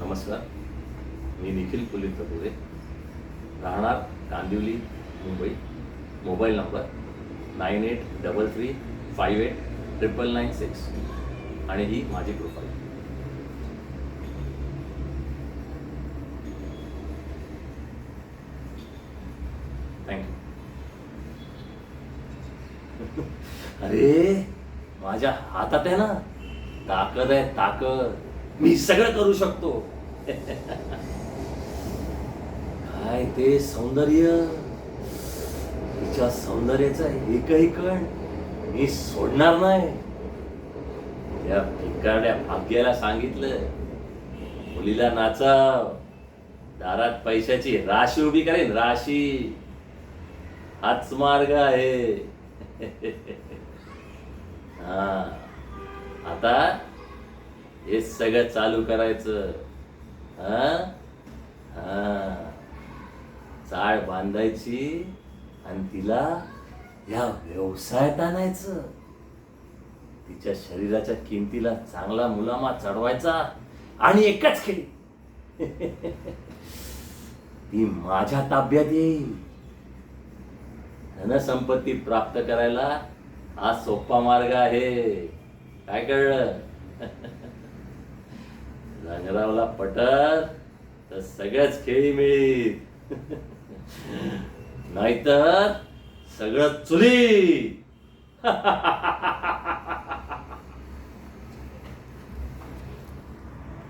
नमस्कार. मी निखिल पुलित कपुरे राहणार Kandivali Mumbai. Mobile number nine eight double three five eight triple nine six आणि ही माझी प्रोफाईल थँक्यू अरे माझ्या हातात आहे ना. ताकद आहे ताकद. मी सगळं करू शकतो. काय ते सौंदर्य? तिच्या सौंदर्याचा एकही कण मी सोडणार नाही. त्या भिकारड्या भाग्याला सांगितलं. मुलीला नाचाव. दारात पैशाची राशी उभी करेन राशी. हाच मार्ग आहे. हा. आता हे सगळं चालू करायचं. चाळ बांधायची आणि तिला या व्यवसायात आणायचं. तिच्या शरीराच्या किमतीला चांगला मुलामा चढवायचा आणि एकच खेळी. ती माझ्या ताब्यात येईल. धनसंपत्ती प्राप्त करायला हा सोपा मार्ग आहे. काय कळलं? ठरावला पटत तर सगळ्याच खेळी मिळीत नाहीतर सगळं चुली.